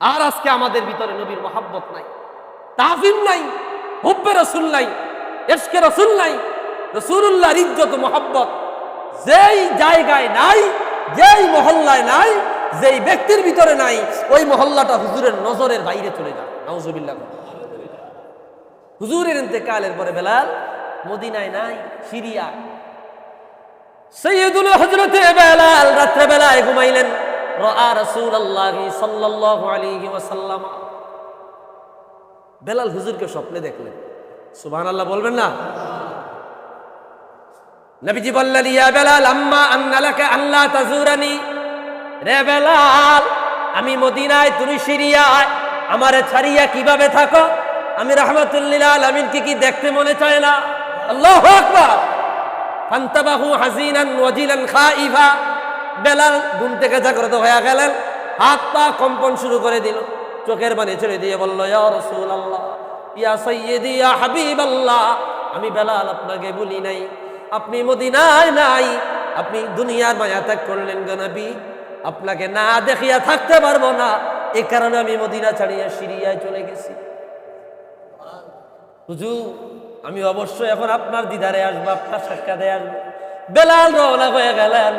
আর আজকে আমাদের ভিতরে নবীর মহাব্বত নাই, তাজিম নাই, হুব্বে রসুল নাই এসকে রসুল নাই রসুল্লাহর ইজ্জত মহাব্বত যেই জায়গায় নাই, যেই মহল্লায় নাই, যেই ব্যক্তির ভিতরে নাই, ওই মহল্লাটা হুজুরের নজরের বাইরে চলে যায়। নাউজুবিল্লাহ। হুজুরের ইন্তেকালের পরে বেলাল মদিনায় নাই সিরিয়া সৈয়দুল হজরতে বেলাল রাত্রে বেলায় ঘুমাইলেন। রাআ রাসূলুল্লাহি সাল্লাল্লাহু আলাইহি ওয়াসাল্লাম। বেলাল হুজুরকে স্বপ্নে দেখলেন। সুবহানাল্লাহ বলবেন না? নবীজি বললেন, ইয়া বেলাল, আম্মা আন্না লাকা আল্লাহ তাজুরানি রে বেলাল, আমি মদিনায়, তুমি সিরিয়ায়, আমারে ছাড়িয়া কীভাবে থাকো? আমি রহমতুল্লিল আলমিন কি কি দেখতে মনে চায় না? আল্লাহ আকবার। ফান্তাবাহু হাসিনান ওয়াজিলান খাইফা। বেলাল ঘুম থেকে জাগ্রত হয়ে গেলেন, হাত পা কম্পন শুরু করে দিল। চোখের পানি ছেড়ে দিয়ে বলল, ইয়া রাসূলুল্লাহ, ইয়া সাইয়্যিদি, ইয়া হাবিবাল্লাহ, আমি বেলাল আপনাকে বলি নাই। আপনি মদিনায় নাই, আপনি দুনিয়ার মায়া ত্যাগ করলেন গো নবী। আপনাকে না দেখিয়া থাকতে পারব না, এ কারণে আমি মদিনা ছাড়িয়া সিরিয়ায় চলে গেছি। হুজুর, আমি অবশ্যই এখন আপনার দিদারে আসব, আপনার সাক্ষাতে আসব। বেলাল রওনা হয়ে গেলেন।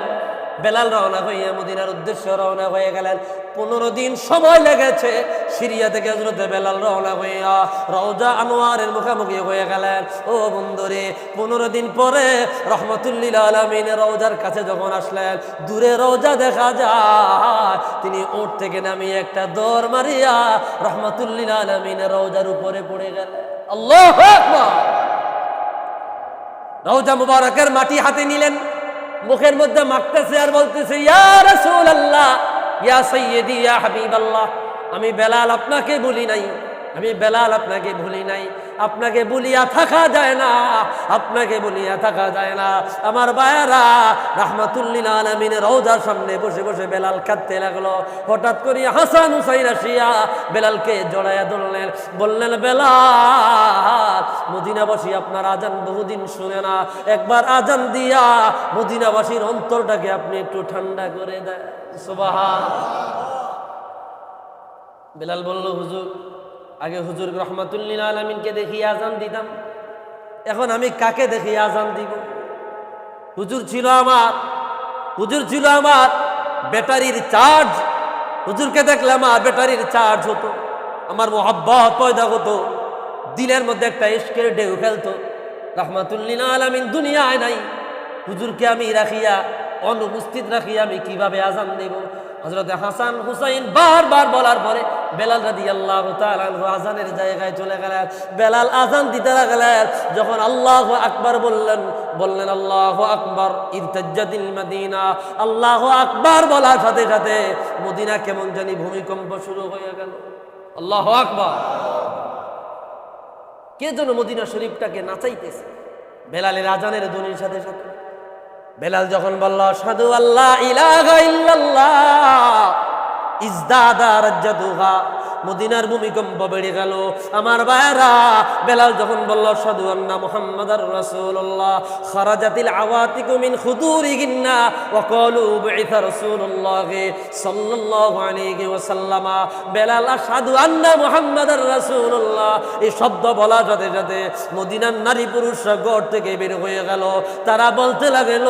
বেলাল রওনা হইয়া মদিনার উদ্দেশ্যে রওনা হয়ে গেলেন। পনেরো দিন সময় লেগেছে সিরিয়া থেকে হজরতে বেলাল রওনা হইয়া রওজা আনোয়ারের মুখোমুখি হয়ে গেলেন। ও বন্ধুরে, পনেরো দিন পরে রহমতুল্লিল আলমিন রওজার কাছে যখন আসলেন, দূরে রওজা দেখা যায়, তিনি ওট থেকে নামিয়ে একটা দৌড় মারিয়া রহমতুল্লিল আলমিন রওজার উপরে পড়ে গেলেন। আল্লাহ রওজা মুবারকের মাটি হাতে নিলেন। মুখের মধ্যে মাখতেছে আর বলতেছে, ইয়া রাসূলুল্লাহ, ইয়া সাইয়্যিদি, ইয়া হাবিবাল্লাহ, আমি বেলাল আপনাকে বলি নাই। আমি বেলাল আপনাকে ভুলি নাই। আপনাকে বলিয়া থাকা যায় না। আপনাকে বলিয়া থাকা যায় না। আমার বায়ারা রাহমাতুল্লিল আলমিনের রওজার সামনে বসে বসে বেলাল কাঁদতে লাগল। হঠাৎ করে হাসান হুসাইন আসিয়া বেলালকে জড়াইয়া ধরলেন। বললেন, বেলাল মদিনাবাসী আপনার আজান বহুদিন শুনে না। একবার আজান দিয়া মদিনাবাসীর অন্তরটাকে আপনি একটু ঠান্ডা করে দেন। সুবাহান বেলাল বলল, হুজুর আগে হুজুর রহমাতুল্লিল আলমিনকে দেখি আজান দিতাম। এখন আমি কাকে দেখি আজান দিব? হুজুর ছিল আমার, হুজুর ছিল আমার ব্যাটারির চার্জ। হুজুরকে দেখলে আমার ব্যাটারির চার্জ হতো, আমার মোহাব্বত পয়দা হতো, দিলের মধ্যে একটা ইস্কের ঢেউ খেলতো রহমাতুল্লিল আলমিন দুনিয়ায় নাই। হুজুরকে আমি রাখিয়া, অনুপস্থিত রাখিয়া আমি কীভাবে আজান দেব? হজরত হাসান হুসাইন বারবার বলার পরে বেলাল রাদি আল্লাহ আজানের জায়গায় চলে গেলেন। বেলাল আজান দিতে লাগলেন। যখন আল্লাহ আকবার বললেন বললেন, আল্লাহ আকবার ইরতাজ্জাতিল মদিনা। আল্লাহ আকবার বলার সাথে সাথে মদিনা কেমন জানি ভূমিকম্প শুরু হয়ে গেল। আল্লাহ আকবর। কে যেন মদিনা শরীফটাকে নাচাইতেছে। বেলালের আজানের ধ্বনির সাথে সাথে। বেলাল যখন বলল সাধু আল্লাহ ইলাহা ইল্লাল্লাহ। ইজদাদা রাজ্জাতুহা মদিনার ভূমিকম্প বেড়ে গেল। আমার ভাইরা বেলাল যখন বলল সাধু আন্না মুহাম্মাদার রাসূলুল্লাহ, খারাজাতিল আওয়াতিকু মিন খুদুরিহিন্না ওয়া ক্বালু বুইসা রাসূলুল্লাহ সাল্লাল্লাহু আলাইহি ওয়াসাল্লাম। বেলাল, আশহাদু আন্না মুহাম্মাদার রাসূলুল্লাহ। এই শব্দ বলার সাথে সাথে মদিনার নারী পুরুষরা ঘর থেকে বের হয়ে গেল। তারা বলতে লাগল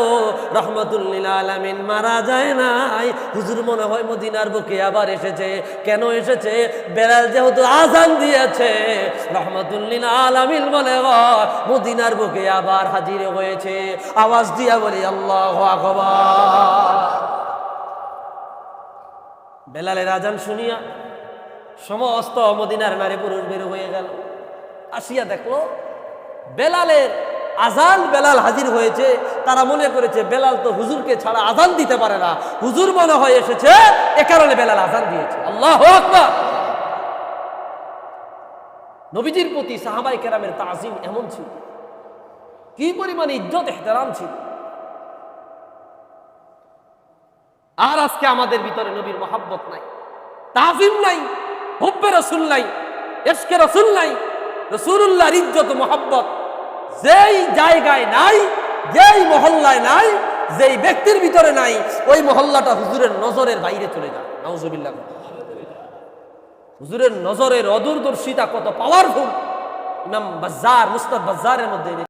রহমতুল্লিল আলামিন মারা যায় নাই। হুজুর মনে হয় মদিনার বুকে আবার এসেছে। কেন এসেছে? বেলাল যেহেতু আজান দিয়েছে, রহমতুল্লিল আলামিন বলে মদিনার বুকে আবার হাজির হয়েছে। আওয়াজ দিয়া বলি, আল্লাহ আকবার। বেলালের আজান শুনিয়া সমস্ত মদিনার নারী পুরুষ বের হয়ে গেল। আসিয়া দেখল, বেলালের আজান বেলাল হাজির হয়েছে। তারা মনে করেছে, বেলাল তো হুজুরকে ছাড়া আজান দিতে পারে না। হুজুর মনে হয় এসেছে, এ কারণে বেলাল আজান দিয়েছে। আল্লাহ আকবার। নবীজির প্রতি সাহাবাই কেরামের তাজিম এমন ছিল। কি পরিমাণ ইজ্জত, এহতারাম ছিল। আর আজকে আমাদের ভিতরে নবীর মহাব্বত নাই, তাজিম নাই হুব্বে রসুল নাই এসকে রসুল নাই রসুল্লাহর ইজ্জত, মহাব্বত যেই জায়গায় নাই, যেই মহল্লায় নাই, যেই ব্যক্তির ভিতরে নাই, ওই মহল্লাটা হুজুরের নজরের বাইরে চলে যায়। নজবিল্লা হুজুরের নজরের অদূরদর্শিতা কত পাওয়ারফুল ইমাম বাজার মুস্তাদ বাজারের মধ্যে